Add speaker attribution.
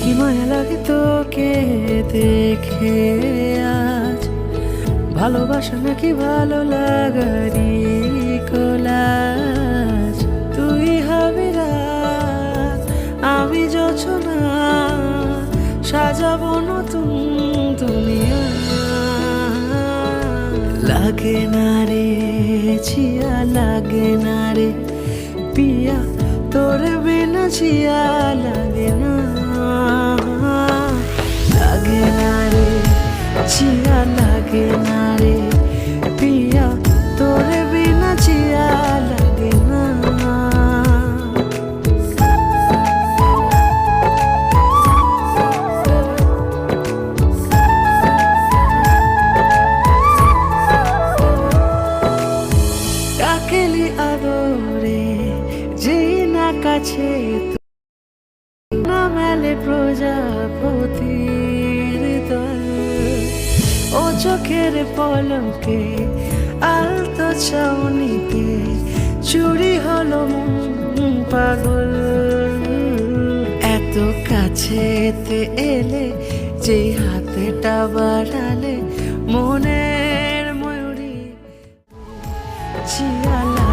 Speaker 1: কি মায়া লাগে তোকে দেখে আজ। ভালোবাসা নাকি ভালো লাগারি কোলাজ। তুই হবি রাত আমি যোচনা, সাজাবো নতুন দুনিয়া লাগে না রে, ছিয়া, লাগে না রে, পিয়া, তোর বিনা ছিয়া, লাগে না। ডাকেলি আদরে, যেই না কাছে না মেলে প্রজাপতির দল। ও চোখের পলকে আলতো ছাউনিতে চুরি হলো পাগল। এত কাছেতে এলে, যেই হাতেটা বাড়ালে 起来。